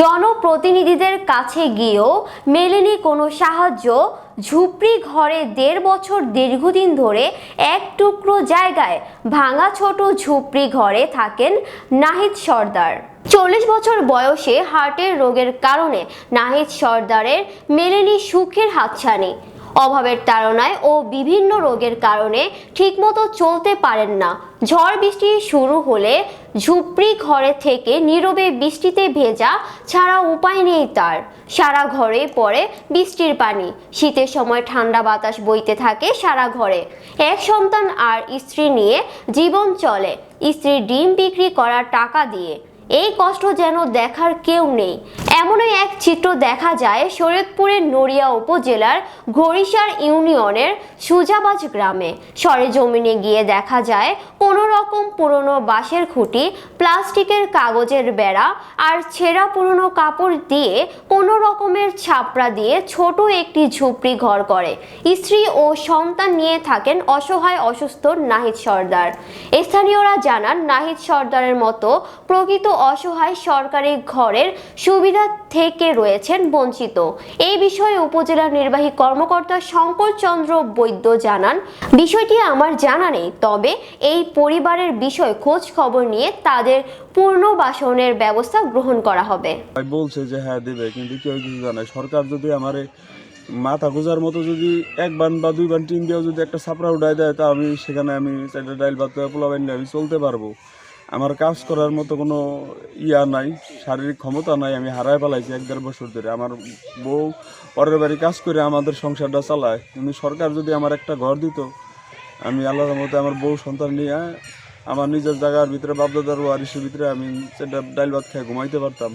জনপ্রতিনিধিদের কাছে গিয়েও মেলেনি কোনো সাহায্য। ঝুপড়ি ঘরে দেড় বছর দীর্ঘদিন ধরে এক টুকরো জায়গায় ভাঙা ছোট ঝুপড়ি ঘরে থাকেন নাহিদ সর্দার। চল্লিশ বছর বয়সে হার্টের রোগের কারণে নাহিদ সর্দারের মেলেনি সুখের হাতছানি। অভাবের তাড়নায় ও বিভিন্ন রোগের কারণে ঠিকমতো চলতে পারেন না। ঝড় বৃষ্টি শুরু হলে ঝুপড়ি ঘরে থেকে নীরবে বৃষ্টিতে ভেজা ছাড়া উপায় নেই তার। সারা ঘরে পড়ে বৃষ্টির পানি। শীতের সময় ঠান্ডা বাতাস বইতে থাকে সারা ঘরে। এক সন্তান আর স্ত্রী নিয়ে জীবন চলে। স্ত্রীর ডিম বিক্রি করার টাকা দিয়ে। এই কষ্ট যেন দেখার কেউ নেই। এমনই এক চিত্র দেখা যায় শরীয়তপুরের নড়িয়া উপজেলার ঘড়িসার ইউনিয়নের সুজাবাজ গ্রামে। সরেজমিনে গিয়ে দেখা যায় কোনো রকম পুরনো বাঁশের খুঁটি, প্লাস্টিকের কাগজের বেড়া আর ছেঁড়া পুরনো কাপড় দিয়ে কোনো রকমের ছাপড়া দিয়ে ছোট একটি ঝুপড়ি ঘর করে। স্ত্রী ও সন্তান নিয়ে থাকেন অসহায় অসুস্থ নাহিদ সর্দার। স্থানীয়রা জানান, নাহিদ সর্দারের মতো প্রকৃত অসহায় সরকারি ঘরের সুবিধা থেকে রয়েছেন বঞ্চিত। এই বিষয়ে উপজেলা নির্বাহী কর্মকর্তা শঙ্কর চন্দ্র বৈদ্য জানান, বিষয়টি আমার জানা নেই, তবে এই পরিবারের বিষয় খোঁজ খবর নিয়ে তাদের পুনর্বাসনের ব্যবস্থা গ্রহণ করা হবে। বলছে যে হ্যাঁ দেবে, কিন্তু কেউ কিছু জানায় সরকার যদি আমার মাথা গোজার মতো যদি এক বান বা দুই বান টিন দিয়েও যদি একটা ছাপড়া উঠাই দেয়, তা আমি সেখানে আমি চারটা ডাইল ভাত পোলা আমি চলতে পারব। আমার কাজ করার মতো কোনো ইয়া নাই, শারীরিক ক্ষমতা নাই, আমি হারায় পালাইছি এক দেড় বছর ধরে। আমার বউ পরের বাড়ি কাজ করে আমাদের সংসারটা চালায়। কিন্তু সরকার যদি আমার একটা ঘর দিত, আমি আল্লাহর মতো আমার বউ সন্তান নিয়ে আমার নিজের জায়গার ভিতরে বাপদাদার ওয়ারিসের ভিতরে আমি সেটা ডাইল ভাত খেয়ে ঘুমাইতে পারতাম।